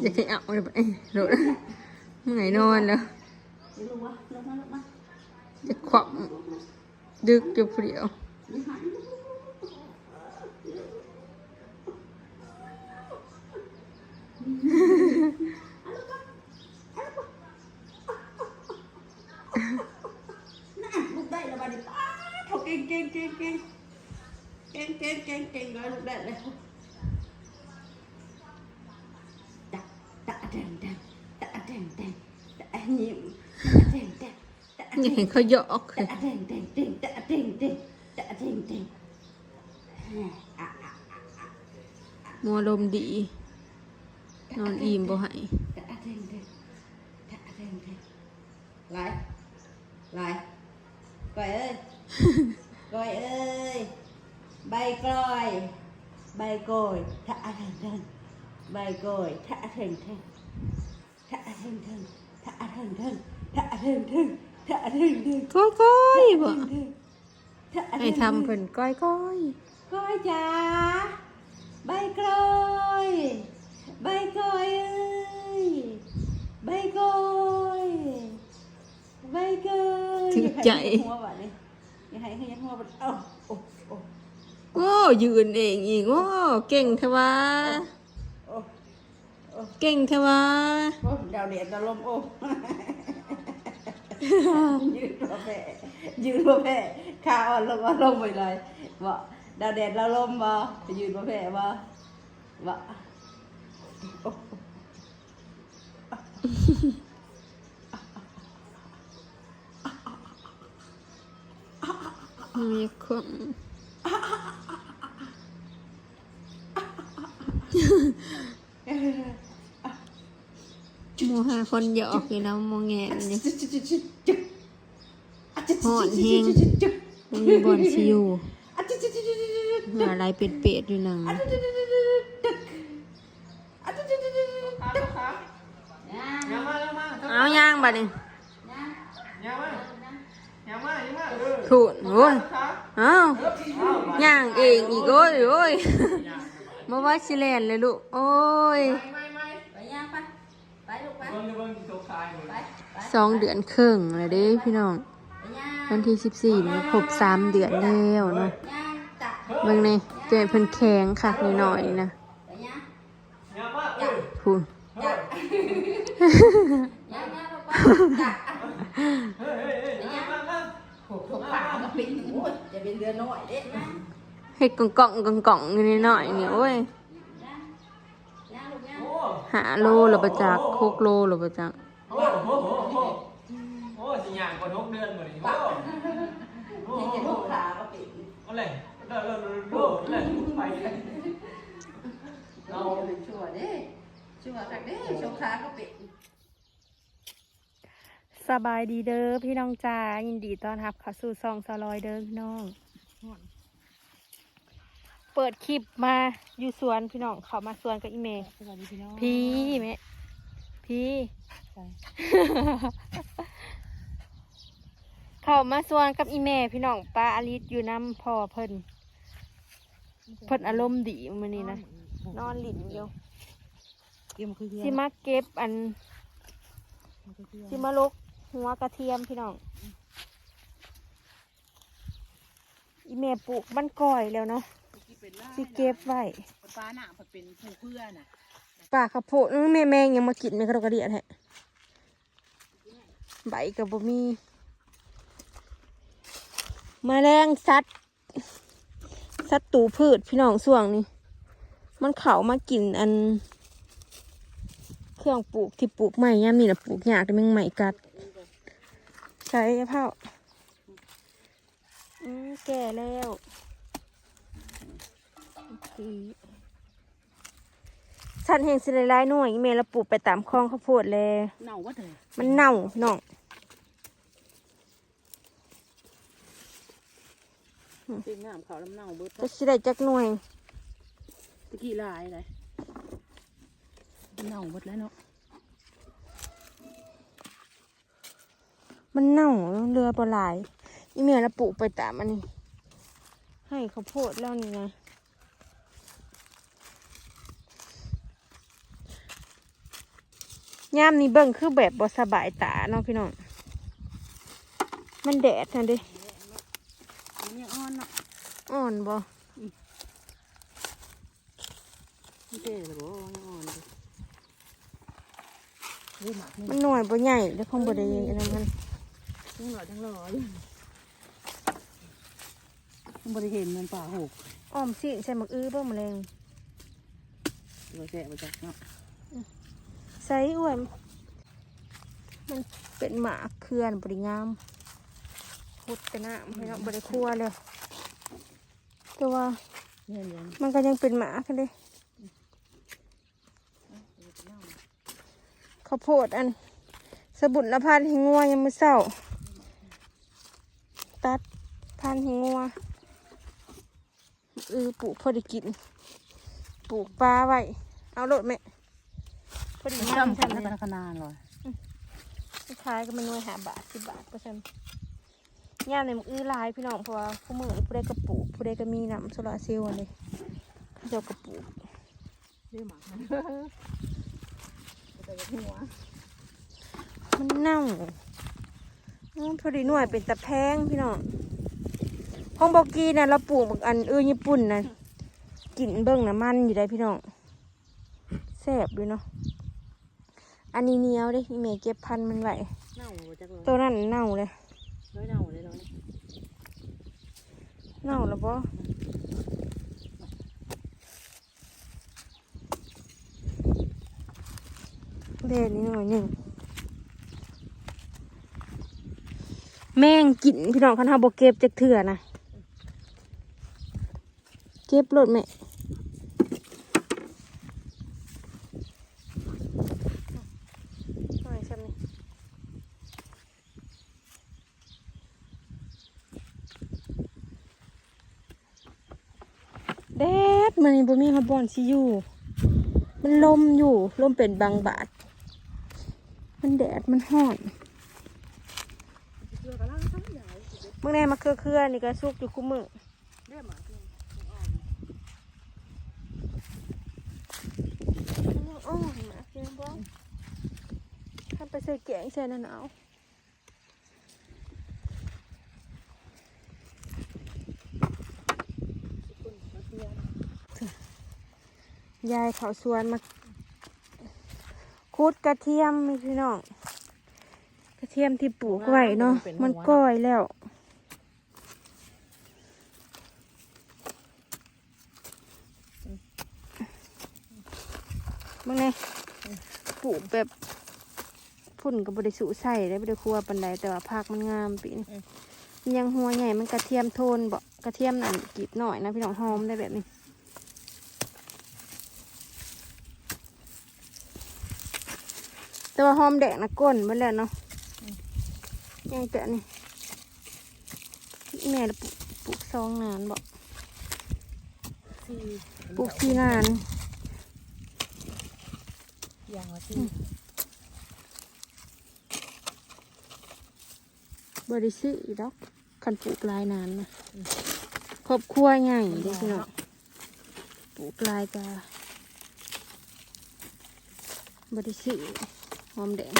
giờ cái ọc rồi bạn rồi đó ngày non rồi giờ khoảng được chụp rượu Ken, ken, ken, ken. Ken, ken, ken, ken. Gọi lục đạn này. ยังเห็นเขายกเลย Ting, ting, ting, ta, ting, ting, ta, ting, ting. มัวลมดี Lại. Lại. Coi ơi. Coi ơi. Bay coi. Bay coi. thả ting, ting. Bay coi. Ta, ting, ting. Ta, ting, ting. Ta, ting, ting. Ta, ting, ting. ก้อยก้อยบ่ให้ทำเพิ่นก้อยก้อยก้อยจ้าใบก้อยใบก้อยเอ้ยใบก้อยใบก้อยถึงใจหัวบ่นี่ย่าให้ให้หัวบ่เอ้าโอ้ยืนเองอีกโอ้เก่งเทว่าเก่งเทว่าโอ้ดาวเดียดดาวลมโอ้ ยืนมาแพ้ยืนมาแพ้ขาอ่อนลงอ่อนลงไปเลยบ่ดาวเดียดดาลมบ่ยืนมาแพ้บ่บ่โอ้มีคน มหาคนหยอกอยู่แล้วโมแงนอยู่ห่อนแฮงมันมีบอลซิวหาลายเป็ดๆอยู่หนังยังมายังมาเอาย่างบัดนี้ยังมายังมายังมาเออถูนโอ้ยครับเอาย่างเองอีกโอ้ยโอ้ยมาว่าชิแลนเลยลูกโอ้ย สองเดือนครึ่งเลยเด้พี่น้อง วันที่สิบสี่เนี่ครบสามเดือนแล้วเนาะเมื่อนี่เจอเพิ่นแข็งค่ะนิดหน่อยนะพูนเห็ดกงกล่องกล่องกล่องนิดหน่อยเนี่ยโอ้ย หาโลหรือประจักหกโลหรือประจักโหโหโหโหโอ้สิยางกว่าทุกเดือนหมดนี่โอ้โหนี่จะหกขาก็ป็นอะไรเลิกเลิกเลิกเลิกเลิกไปเราชั่วเด้ชั่วคักเด้ชกขาก็เป็นสบายดีเด้อพี่น้องจ้ายินดีต้อนรับเข้าสู่ซองสลอยเด้อพี่น้อง เปิดคลิปมาอยู่สวนพี่น้องเขามาสวนกับอีเมย์สวัสดีพี่น้องพี่แม่พี่เขามาสวนกับอีเมย์พี่น้องป้าอลิสอยู่น้ำพ่อเพิ่นเพิ่นอารมณ์ดีมื้อนี้นะนอนหลินอยู่เกี่ยมคือสิมาเก็บอันสิมาลกหัวกระเทียมพี่น้องอีเมปลูกมันก่อยแล้วเนาะ สิเก็บไว้ฟ้าหนาผัดเป็นผู้เพื่อน่ะป่าข้าวโพดอื้อแม่แมงยังมากินแม่กระดกกระเดียดแฮะใบกับบมีแมลงสัตว์สัตว์ตูพืชพี่น้องส่วงนี้มันเขามากินอัน เครื่องปลูกที่ปลูกใหม่ย่ามนี่นะปลูกยากแต่แมงใหม่กัด ใช้เผาอืมแก่แล้วโอเคสันแห่งสิได้หลายหน่วยอีเมลเราปลูกไปตามคลองข้าวโพดเลยเน่าว่าเถอะมันเน่าพี่น้องเป็นน้ำเขาลำเน่าเบิดจะสิได้จักหน่วยตะกี้ลายเลยเน่าหมดแล้วเนาะมันเน่าเรือปลาไหลายอีเมลเราปลูกไปตามอันนี้ ให้ข้าวโพดแล้วนี่นะ ยามนี้เบิ่งคือแบบบ่สบายตาเนาะพี่น้อง มันแดดนั่นเดิอันนี้อ่อนเนาะอ่อนบ่ไม่เท่เลยบ่อ่อนเลยเฮ้ยหมักนี่มันหน่วยบ่ใหญ่แล้วคงบ่ได้อันนั้นมันทั้งหล่อทั้งหล่ออยู่บริเห็นมันป่าหกอ้อมสิใส่หมักอื้อบ่แมลงตัวแสบมาจากเนาะ ใส่อ้วยมันเป็นหมากเคลื่อนบ่ได้งามพุดแต่น้ำพี่น้องบ่ได้คั่วเลยแต่ว่าเงี้ยยังมันก็ยังเป็นหมากันเลยข้าวโพดอัน สบุนละพันหิงัวยังมือเศร้า ตัดพันหิงัวเออปลูกพอได้กิน ปลูกปลาไว้ เอาโลดแม่ พอดีจำทำฉันทำก็นะขนาดเลยสุดท้ายก็มันนวยหาบาทสิบบาทเปอร์เซ็นต์ย่ามในมึงอื้อหลายพี่น้องเพราะว่าผู้มือผู้ใดกระปลูกผู้ใดก็มีน้ำโซลาร์เซลล์อันเลยเขาเจ้ากระปลูกเรื่องหมักมันแต่หัวมันเน่าอืมพอดีหน่วยเป็นตะแพงพี่น้องห้องบอกกีนะเราปลูกบักอันเออญี่ปุ่นนะกลิ่นเบิ่งนะมันอยู่ได้พี่น้องแซ่บด้วยเนาะ อันนี้เหนียวเด้นี่แม่เก็บพันธุ์มันไว้เน่าจากเลยตัวนั้นเน่าเลยน้อยเน่าเลยเลยเน่าแล้วบ่เด่นนิดหน่อยหนึ่งแม่งกินพี่น้องคันเฮาบ่เก็บจักเถื่อนะเก็บรถแม่หน่อยซ้ำนี่แดดมันนี่บ่มีฮ อนสิอยู่ มันลมอยู่ ลมเป็นบางบาท มันแดดมันห้อนเชื่อกระลังทั้งใหญ่มื่อไงมาเครือเครือๆนี่ก็สุกอยู่คู่มือเองหมักมันยังอ่อนนะพี่น้องบ้องถ้าไปใส่แกงใส่หนาว ยายเขาสวนมาคุดกระเทียมมีพี่น้องกระเทียมที่ปลูกไว้เนาะมันก้อยแล้วมึงไงปลูกแบบพุ่นกับบริสุใส่ได้บริครัวปันไดแต่ว่าผักมันงามปีนี้มันยังหัวใหญ่มันกระเทียมโทนบอกกระเทียมนั่นกรีบหน่อยนะพี่น้องหอมได้แบบนี้ แต่ว่าหอมแดงนะก้นมันแล้วเนาะยังแต่นี่แม่ปลูกปลูกซองนานบอกที่ปลูกที่นานยางละที่บริสุทธิ์ดอกคันปลูกหลายนานนะครอบครัวใหญ่เด้อพี่น้องปลูกหลายกาบริสุทธิ์ห อมแดง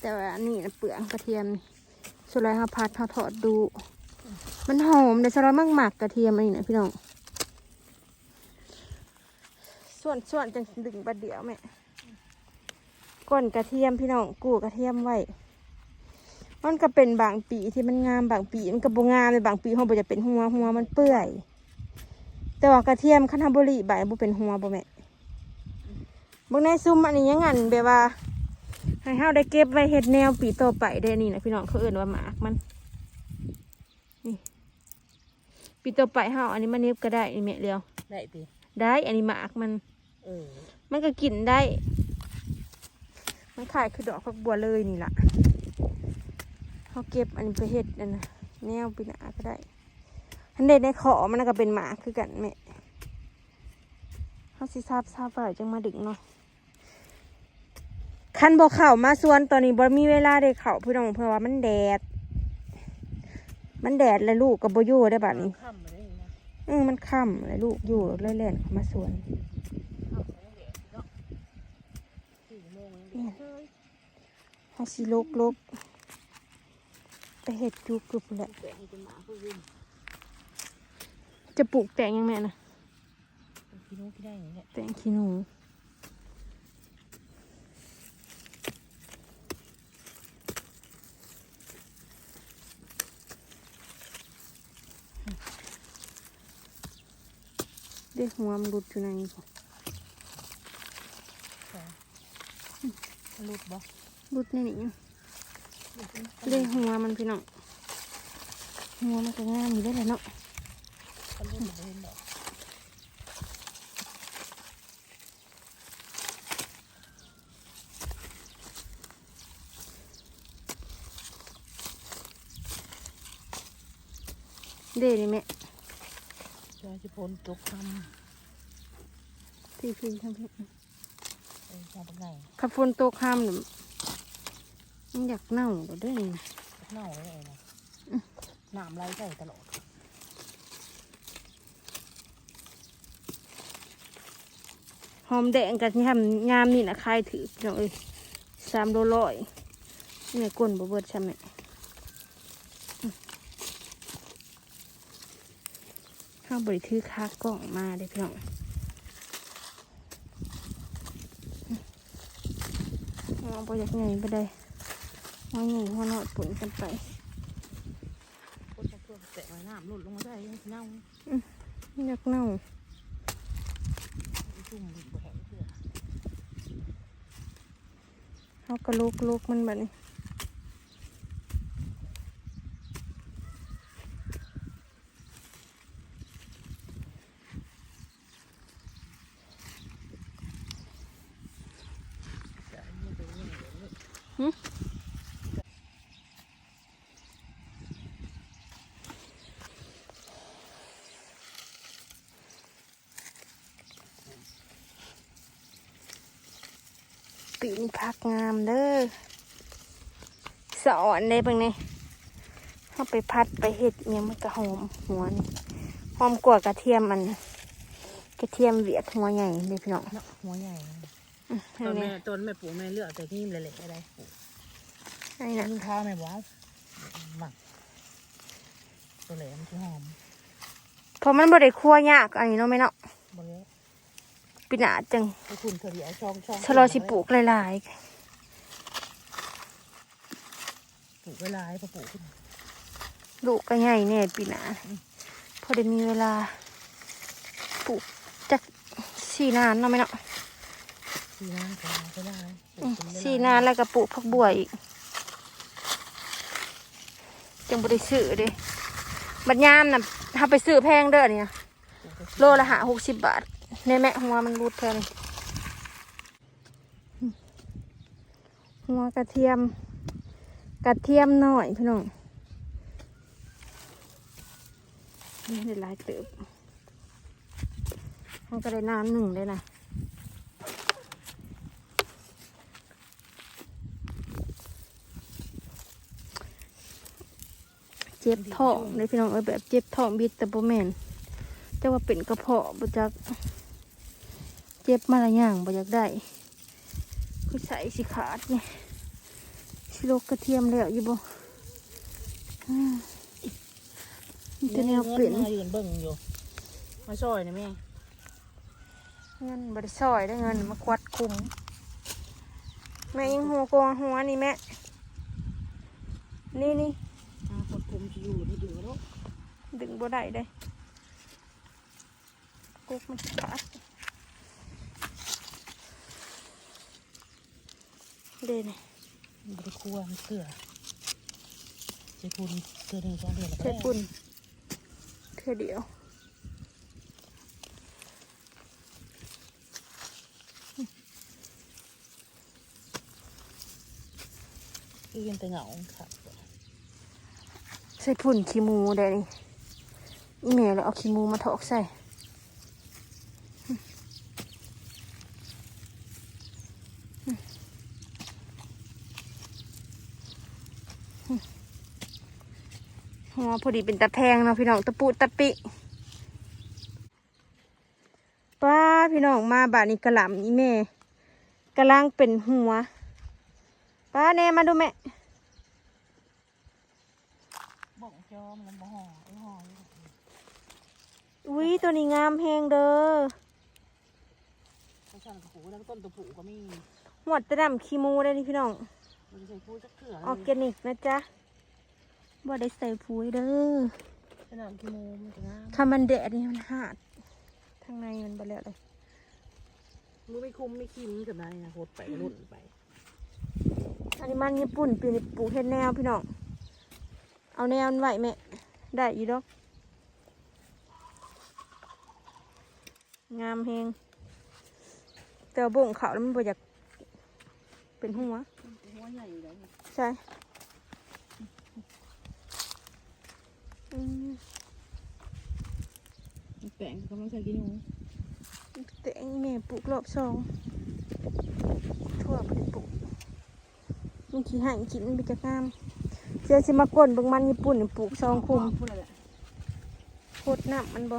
แต่ว่าอันนี้นะเปลืองกระเทียมสุดเลยค่ะพัดเขาทอดดู มันหอมเลยสำหรับมักหมักกระเทียมอันนี้นะพี่น้อง ส่วนส่วนจังดึงประเดี๋ยวแม่ก้นกระเทียมพี่น้องกูกระเทียมไว้ มันก็เป็นบางปีที่มันงามบางปีมันก็บ่งามในบางปีเขาบ่จะเป็นหัวหัวมันเปื่อย แต่ว่ากระเทียมคันทบุรีใบบ่เป็นหัวบ่แม่บางในซุ้มอันนี้ยังงันแบบว่า ให้เฮาได้เก็บไว้เฮ็ดแนวปีต่อไปได้นี่นะพี่น้องเขาเอิ่นว่าหมากมันนี่ปีต่อไปเฮาอันนี้มันเน็บก็ได้นี่แม่เดียว ได้ตีได้อันนี้หมากมันเออมันก็กินได้ มันขายคือดอกผักบัวเลยนี่ล่ะเขาเก็บอันนี้ไปเห็ดอันนะแนวปีหนาก็ได้อันเด็ดในขอมันก็เป็นหมาคือกันแม่เขาสิทราบทราบว่าจังมาดึงเนาะ คันบอกเข่ามาสวนตอนนี้บ่มีเวลาได้เข่าพี่น้องเพราะว่ามันแดด มันแดดเลยลูกกับโบอยู่ได้บัดนี้ค่ำมาได้นะอืมมันค่ำเลยลูกอยู่เล่นๆเข้ามาสวนค่ำมาได้เนาะสี่โมงยังให้สิลกลกไปเห็ดจุกกรุบแหละแกะให้จะหมาผู้ยืนจะปลูกแตงยังแม่นะพี่นุ้งพี่ได้อย่างเงี้ยแตงขี้หนู ด็กหัวมันหลุดอยู่ในนี้ก่อนรูดบ่หลุดในนี้เด็กหัวมันพี่น้องหัวมันก็งามอยู่ได้แหละเนาะก็รูดบ่เห็นดอกเด็นี่แม่ยาจะพ้นตกคพี่พี่ทำพี่ำเออชาบักไงขับฝนตกห้ามเนี่ยมันอยากเน่าก็ได้นี่นะเน่าเลยนะน้ำไหลใส่ตลอดหอมแดงกับที่ทำยามนี่นะคายถือพี่น้องเอ้ยสามโลร้อยนี่ก้นบ่เบิดใช่ไหมอืมข้าว บริถือคากล่องมาเด้อพี่น้องเอาไปจากไหนไปได้ว่าไงว่าเนาะปุ่นกันไปคนจะเพื่อแตะไว้น้ำหลุดลงมาได้ยังสิเน่าอยากเน่าจุ่มดิบบ่แห้งเพื่อเขากระลูกลูกมันแบบนี้ จะไม่เป็นยังไงเลย หึ ปีน พักงามเด้อสอนได้บ้างเนี่ยเข้าไปพัดไปเห็ดเนี่ยงมันก็หอมหัวนี่หอมกว่ากระเทียมมันกระเทียมเวียดหัวใหญ่เลยพี่น้องเนาะหัวใหญ่อืมต้นนี่แม่ต้นแม่ปลูกแม่เลือกแต่ที่เละๆอะไรปลูกอันนี้นะยิ่งข้าวแม่ว้าวหมักตัวเหลมที่หอมเพราะมันบริคั่วยากอันนี้เนาะไหมเนาะบนนี้ ปีหนาจังไปคุณเธอเดียวช่องช่องชะลอสิปลูกหลายปลูกเวลาให้พอปลูกขึ้นๆลูกก็ใหญ่แน่ปีหนาพอได้มีเวลาปลูกจากสี่นานเนาะไหมเนาะสี่นานก็ก็ได้ปลูอืกมเป็นเวลสี่นานแล้วก็ปลูกผักบัวอีกจังบริซื้อเด้บัดยามน่ะถ้าไปซื้อแพงเด้อเนี่ยปลูกไปโลละหาหกสิบบาท ในแม่หัวมันรูดเท่านี้หัวกระเทียม กระเทียมหน่อยพี่น้องนี่ได้หลายเติบมันก็ได้น้ำหนึ่งเลยนะเจ็บท้องเลยพี่น้องเอ้ยแบบเจ็บท้องบิดแต่บ่แม่นแต่ว่าเป็นกระเพาะบ่จัก จ็บมาหลายอย่างบ่อยากได้คือใส่สิขาดนี่สิโลกกระเทียมแล้วอยู่บ่อืมมีแต่แนวเปลี่ยนมายืนเบิ่งอยู่ มาซอยนะแม่เงินบริซอยได้เงินมาควัดคุมแม่ยังหัวโกงหัวนี่แม่ นี่นี่อาปดคุมจะอยู่ที่ดึงแล้วดึงบ่ได้ได้กุกมันขาด เด่นบริควรเกลือใส่คุณเกลือหนึ่งสองเดือนแล้วก็ใช้ได้ปุ่นเท่อเดียวอีกยังแต่เหงาค่ะใส่ปุ่นขี้หมูได้นี่อีเมลแล้วเอาขี้หมูมาถอกใส่ หัวพอดีเป็นตะแพงเนาะพี่น้องตะปูตะปิป้าพี่น้องมาบาดนี้กระหล่ำอีเมกระลังเป็นหัวป้าแน่มาดูแม่บ่งจอมแล้วบ่ห่อไอ้ห่ออุ้ยตัวนี้งามแฮงเด้อก็สั่งกระปูแล้วก็ต้นตะปูก็มีหวดตะดำขี้มูได้นี่พี่น้องมันใส่ปูจักเถื่อออร์แกนิกนะจ๊ะ บ่ได้ใส่ปุ๋ยเด้อขนาดกิโมมันจะงามถ้ามันแดดนี่มันหาดทางในมันบ่แล้วเลยมือไม่คุ้มไม่คิมกับนายนะโคตรไปรุ่นไป อันนี้มันญี่ปุ่นปีนี้ปลูกเฮ็ดแนวพี่น้อง เอาแนวมันไว้แม่ได้อยู่ดอก งามแฮงแต่ว่าบ่งเขาแล้วมันบ่อยากเป็นหัว หัวใหญ่เลยใช่อืม แปลงกำลังใส่กิโมแต่อันนี้แม่ปลูกรอบสองทั่วไปปลูกมันขี้ห่างกินมันไปจากงามเสียสิมากลนเบางมันญี่ปุ่นนี่ปลูกซองคุมพูดอะไรโคตรน้ำมันบ่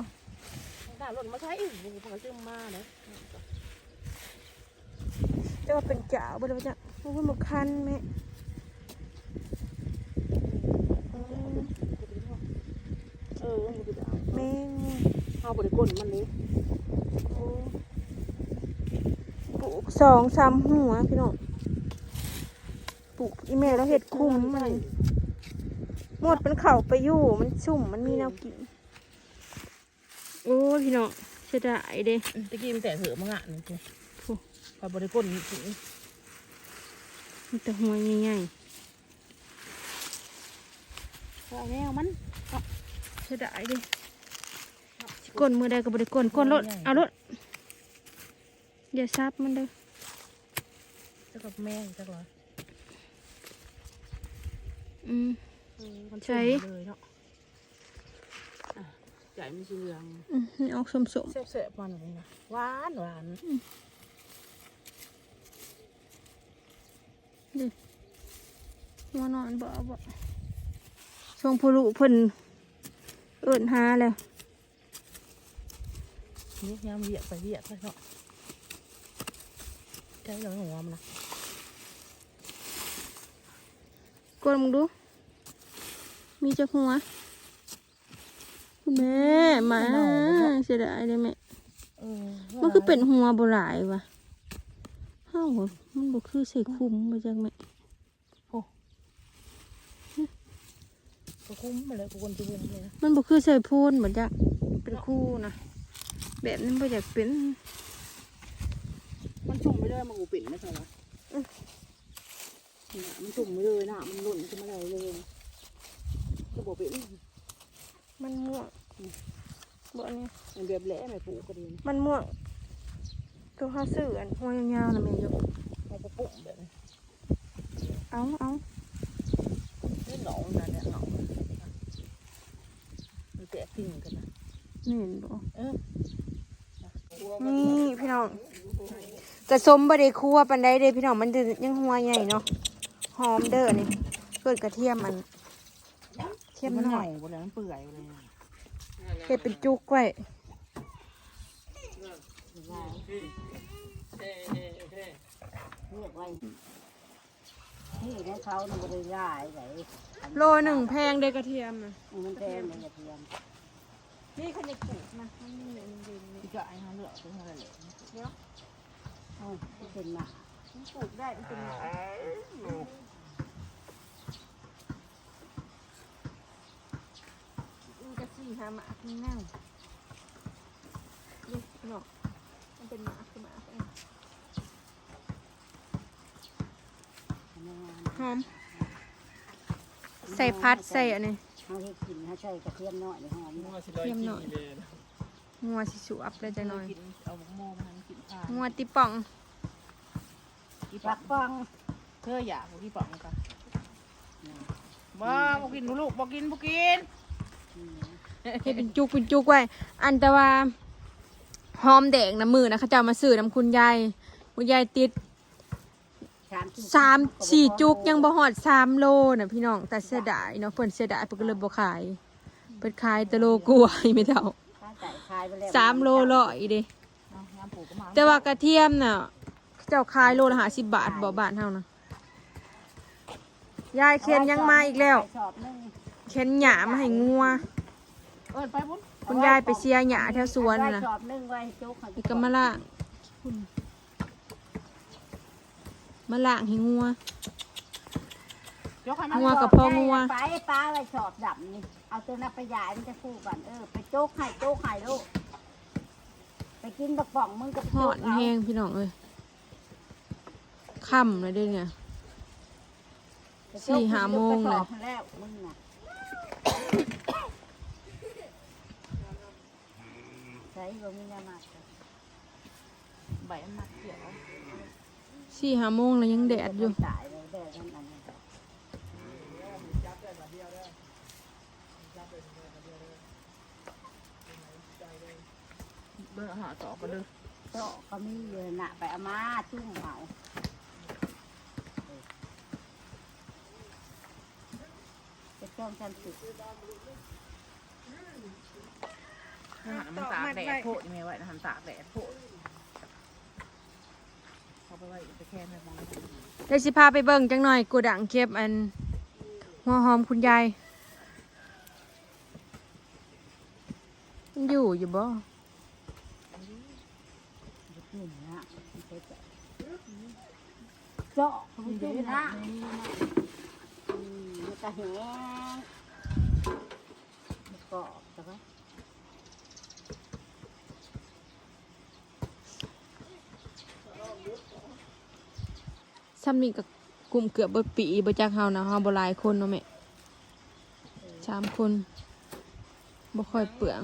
ด่าหล่นมาใช้อีกผมก็ซื้อมาเลยจะว่าเป็นเจ้าบ่ได้ว่าจะโอ้ยหมกคันแม่อืม เออมันจะเอา แม่ง เอา บริก้นมันเลยโอ้ปลูกสองสามหัวพี่น้องปลูกอีแม่แล้วเห็ดคุ้มมันหมดเป็นเข่าไปอยู่มันชุ่มมันมีแนวกิน โอ้ยพี่น้องเสียดายเด้ตะกี้มันแต่เหือะมังอะนี่คือโอ้พอบริก้นกินมีแต่หัวใหญ่เอาแนวมันๆเสียดายเด้สิ ก้นมือใดก็บริก้นก้นรถเอารถอย่าซับมันเด้อจะกับแม่จักเหรออืมมันใช้เลยเนาะอะใจมันสีเหลืองอืมนี่ออกสมสมเสบๆมันเลยนะหวานหวานหัวนอนบ่เอาบ่ทรงพลุเพิ่นเอิ้นหาแล้ว นี่ยามเหยียบไปเหยียบไปเนาะใจเราหัวมันนะกดมึงดู มีจักหัวแม่มาเสียดายเลยแม่มันคือเป็นหัวบ่หลายวะเฮ้าวมันบ่คือใส่คุ้มมาจักแม่ก็คุ้มมาเลยกูคนจะเวียนเลยนะมันบ่คือใส่พูนบ่จักเป็นคู่นะ แบบนั้นบ่อยากเป็น มันจุ่มไปเลยมันกูปิ่นไม่ใช่เหรออืมน่ะมันจุ่มไปเลยนะมันหล่นขึ้นมาเลยเลยก็บอกไปอื้อมันม่วงบ่อันนี้มันแบบแหละไม่ปลูกก็ดีนะมันม่วงตัวเฮาซื้ออันหัวยาวๆน่ะแม่อยู่มันก็ปุ่มแบบนี้เอาเอานี่หนองนะเนี่ยหนองมันแตกกิ่งกันนะนี่เห็นบ่เออ นี่พี่น้องกระสมบไดคั่วปันไดเด้พี่น้องมันจะยังหัวใหญ่เนาะหอมเด้อนี่เกิดกระเทียมมันเทียมมันหหน่น่ออยยหมดแล้วมันเปื่อยหมดเลยเฮ็ดเป็นจุกไว้เลือกไว้นี่ของเขาเนี่ยบริย่ายไหนโลหนึ่งแพงเด้อกระเทียมนะมันแพงเลยกระเทียม นี่คันจะปลูกนะมันมีเงินเดือนนี่ที่จะไอ้เขาเลือกเป็นอะไรเลยเดี๋ยวอ๋อเป็นหนามันปลูกได้มันเป็นหมันจะสี่หาหมากมันเน่านี่พี่น้องมันเป็นหมากคือหมากเองหอม ใส่พัดใส่อันนี้ เขาให้กินเขาใส่กระเทียมหน่อยหอมงัวสิร้อยเทียมหน่อยกี่เลยนะงัวสิสุอับเลยจะหน่อยกินเอาหม้อมาทำกินข้าวงัวติป่องอีปักปังเธออยากบุกี้ปังกันมาบุกินลูกบุกินบุกินเฮ็ดเป็นจุกเป็นจุกไว้ อันแต่ว่าหอมแดงน้ำมือนะเขาจะเอามาซื้อน้ำคุณยายคุณยายติด สามสี่จุกยังบ่หอดสามโลนะพี่น้องแต่เสียดายเนาะเพิ่นเสียดายเพิ่นก็เลยบ่ขายเพิ่นขายแต่โลกล้วยไม่เท่าสามโลร้อยเด้แต่ว่ากระเทียมน่ะเจ้าขายโลละห้าสิบบาทบ่บาทเท่านะยายเข็นยังมาอีกแล้วสอบหนึงเข็นหยามาให้งัวเอิ้นไปบุญคุณยายไปเชียร์หยาแถวสวนไว้น่ะสอบหนึงไว้ให้จุกให้อีกก็มาล่าง มาล่างให้งัว ยกให้มันงัวกับพ่องัว ไปปลาไว้สอบดับนี่ เอาตัวนั้นไปยายมันจะคู่กันเออ ไปโจ๊กให้โจ๊กให้ลูก ไปกินบักป่องมึงกับหอดแห้งพี่น้องเอ้ยค่ำเลยเด้เนี่ย สี่ห้าโมงเลย แล้วมึงน่ะใส่บ่มีน้ำมันใบมัดเขียว สี่ห้าโมงแล้วยังแดดอยู่ตายเลยแดดนั่นอันนี้เบอร์หาต่อก็เลยโต๊ะก็มีเยอะน่ะไปเอามาจุ่มเอาจะจ้องจำติดอาหารมันตากแดดโพดยังไงไว้อาหารตากแดดโพดเขา ไปไว้ไปแค่ในมองได้สิพาไปเบิ่งจังหน่อยกูดังเก็บอันหัวหอมคุณยายอยู่อยู่บ่นี่นะมันไปเจาะเจาะจุ่มนะอืมมันก็แห้งกรอบแต่ว่า ซ้ำนี่กับกลุ่มเกือบเบิดปีบ่จักเฮานะเฮาบ่หลายคนเนาะแม่สามคนบ่ค่อยเปลือง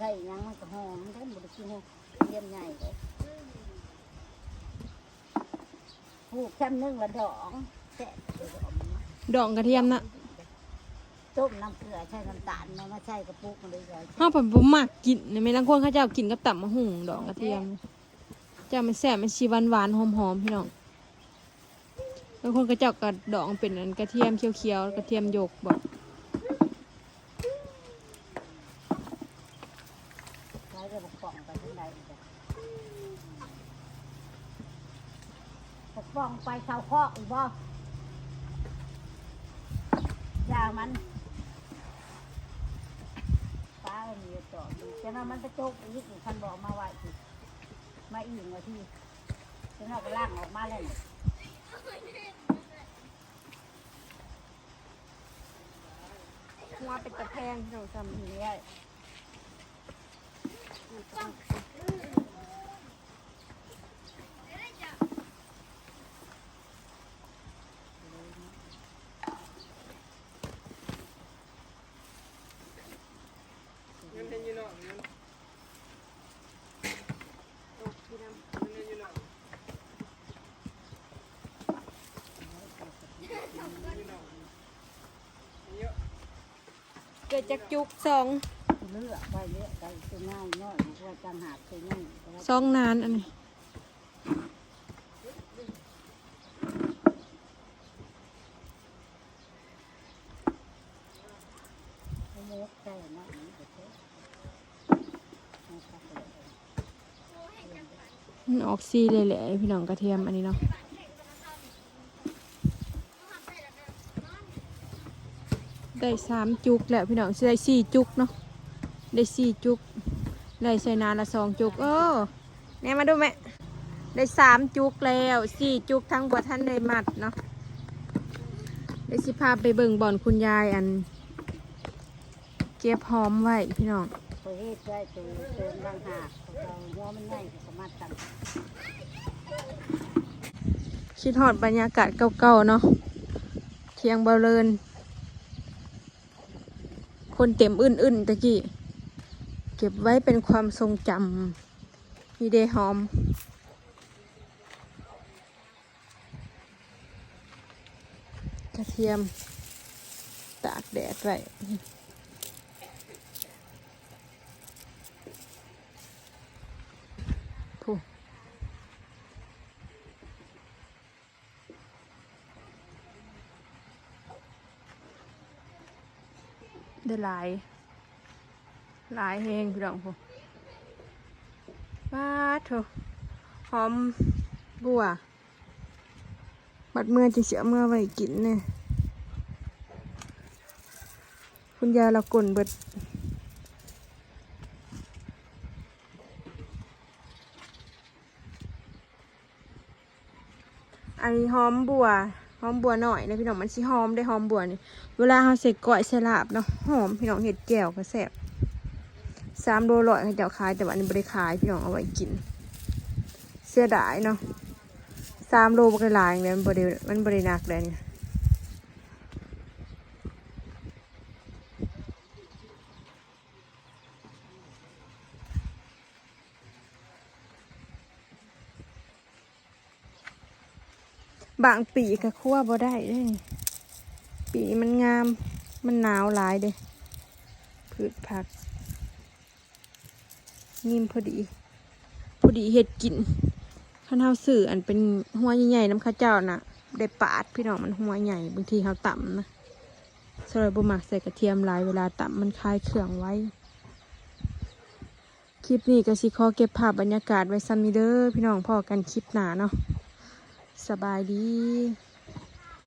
เขาต่ำใส่หยังมันก็หอมมันก็หมดกินเยี่ยมใหญ่เลยผูกแค่นึงละดอกแกะดอกมันนะดองกระเทียมน่ะต้มน้ำเกลือใช้น้ำตาลมามาใช้กระปุกมันเลยเลยเฮาเพิ่นบ่มักกินนะแม่ลางคนเขาเจ้ากินกับตำมะหุ่งดองกระเทียม เจ้ามันแซ่บมันสิหวานๆหอมๆพี่น้องบางคนก็เจ้าก็ดองเป็นอันกระเทียมเขียวๆกระเทียมหยกบ่ใช้กระปุกป่องไปทั้งใดอีกอะกระป๋องไปเสาคอกอีกบ่ยามันป้าก็มีต่อดูจะนั้นมันไปโจกอีกอีกคันบอกมาไว้สิมาอีกว่าที่จะนั้นก็ล่างออก มาเลยนะหัวเป็นตะแพงเราทำอย่างนี้ เงินเดือนอยู่เนาะเงินเงินอยู่เนาะ เกิดจากจุกสองเลือกไปเลือกไปตัวง่ายน้อยว่าจังหากตัวง่ายแต่ว่าสองนานอันนี้เขาเลือกใช่นะอันนี้ก็ใช่เอาเข้าไปเลยมันออกซีเลยแหละพี่น้องกระเทียมอันนี้เนาะ ได้สามจุกแล้วพี่น้องได้สี่จุกเนาะได้สี่จุกได้ใส่นานละสองจุกเออแน่มาดูแม่ได้สามจุกแล้วสี่จุกทั้งบัวท่านได้มัดเนาะได้สิพาไปเบิ่งบ่อนคุณยายอัน เก็บหอมไว้พี่น้องตัวเฮ็ดไว้ตัวติมร่างหากเราหัวมันง่ายก็มารถทำคิดฮอดบรรยากาศเก่าๆเนาะเทียงเบาเลิน คนเต็มอื่นๆตะกี้ เก็บไว้เป็นความทรงจำมีเดหอม กระเทียม ตากแดดไว้ผู้ ได้หลาย หลายแหงพี่น้องผู้ว้าโถหอมบัว บัดเมื่อจะเสียเมื่อไว้กินเนี่ยคุณยายเรากลนเบิดอันนี้หอมบัว หอมบัวหน่อยนะพี่น้องมันสิหอมได้หอมบัวนี่เวลาเราเส่ก้อยสลาบเนาะหอมพี่น้องเห็ดแก้วก็แซ่บสามโลร้อยเห้เจ้าขายแต่ว่าอันนี้บริขายพี่น้องเอาไว้กิน เสียดายเนาะสามโลบริลายอย่างเลยมันบริมันบริหนักเลยเนี่ย บางปีก็คั่วบ่ได้ด้นี่ปีมันงาม มันหนาวหลายเด้พืชผัก นิ่มพอดี พอดีเห็ดกินข้าวเท้าสื่ออันเป็นหัวใหญ่ๆน้ำข้าวเจ้าน่ะ ได้ปาดพี่น้องมันหัวใหญ่บางทีเขาต่ำนะสำหรับบุมักใส่กระเทียมหลายเวลาต่ำมันคลายเครื่องไว้ คลิปนี้ก็สิขอเก็บภาพบรรยากาศไว้ซัมมิเดอร์พี่น้องพอกันคลิปหนาเนาะ บายดี